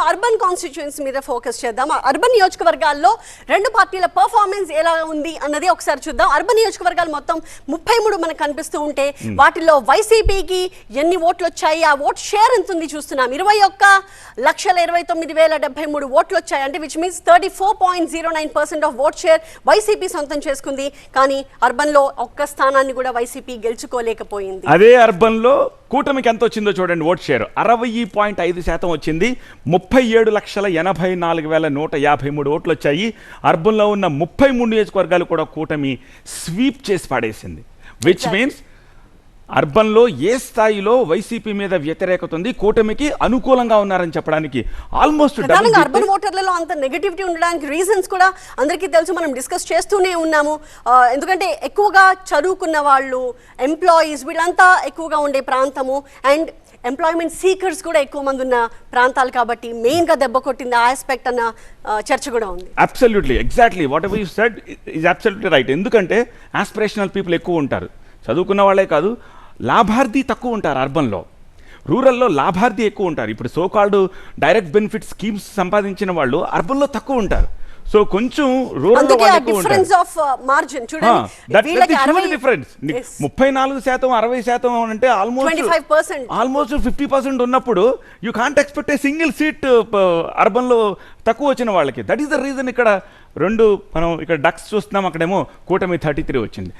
మనం urban constituency మీద focus చేద్దాం. అర్బన్ నియోజకవర్గాల్లో రెండు పార్టీల పర్ఫార్మెన్స్ ఎలా ఉంది అన్నది ఒకసారి చూద్దాం. అర్బన్ నియోజకవర్గాలు మొత్తం ముప్పై మూడు మనకు కనిపిస్తూ ఉంటే వాటిల్లో వైసీపీకి ఎన్ని ఓట్లు వచ్చాయి ఆ ఓట్ షేర్ ఎంత ఉంది చూస్తున్నాం. ఇరవై ఒక్క లక్షల ఇరవై తొమ్మిది వేల డెబ్బై మూడు ఓట్లు వచ్చాయి అంటే which means thirty four point zero nine percent of vote share YCP సొంతం చేసుకుంది. కానీ అర్బన్లో ఒక్క స్థానాన్ని కూడా వైసీపీ గెలుచుకోలేకపోయింది. అదే అర్బన్లో కూటమికి ఎంత వచ్చిందో చూడండి ఓట్ షేర్. అరవై పాయింట్ ఐదు శాతం వచ్చింది. ముప్పై ఏడు లక్షల ఎనభై నాలుగు వేల నూట యాభై మూడు ఓట్లు వచ్చాయి. అర్బన్లో ఉన్న ముప్పై మూడు నియోజకవర్గాలు కూడా కూటమి స్వీప్ చేసి పాడేసింది. విచ్ మీన్స్ అర్బన్లో ఏ స్థాయిలో వైసీపీ మీద వ్యతిరేకత ఉంది కూటమికి అనుకూలంగా ఉన్నారని చెప్పడానికి ఆల్మోస్ట్ అర్బన్ ఓటర్లలో అంత నెగటివిటీ ఉండడానికి రీజన్స్ కూడా అందరికీ తెలుసు. మనం డిస్కస్ చేస్తూనే ఉన్నాము. ఎందుకంటే ఎక్కువగా చదువుకున్న వాళ్ళు ఎంప్లాయీస్ వీళ్ళంతా ఎక్కువగా ఉండే ప్రాంతము. అండ్ ఎంప్లాయ్మెంట్ సీకర్స్ కూడా ఎక్కువ మంది ఉన్న ప్రాంతాలు కాబట్టి మెయిన్గా దెబ్బ కొట్టింది ఆ ఆస్పెక్ట్ అన్న చర్చ కూడా ఉంది. Absolutely exactly whatever you said is absolutely right ఎందుకంటే ఆస్పిరేషనల్ పీపుల్ ఎక్కువ ఉంటారు. చదువుకున్న వాళ్ళే కాదు లాభార్థి తక్కువ ఉంటారు అర్బన్లో. రూరల్లో లాభార్థి ఎక్కువ ఉంటారు. ఇప్పుడు so called direct benefit schemes సంపాదించిన వాళ్ళు అర్బన్లో తక్కువ ఉంటారు. సో కొంచెం ఉంటారు. డిఫరెన్స్. ముప్పై నాలుగు శాతం అరవై శాతం అంటే ఆల్మోస్ట్ 25%. ఆల్మోస్ట్ ఫిఫ్టీ పర్సెంట్ ఉన్నప్పుడు you can't expect a single seat అర్బన్లో తక్కువ వచ్చిన వాళ్ళకి. దట్ ఈస్ ద రీజన్ ఇక్కడ రెండు మనం ఇక్కడ డక్స్ చూస్తున్నాం. అక్కడేమో కూటమి థర్టీ త్రీ వచ్చింది.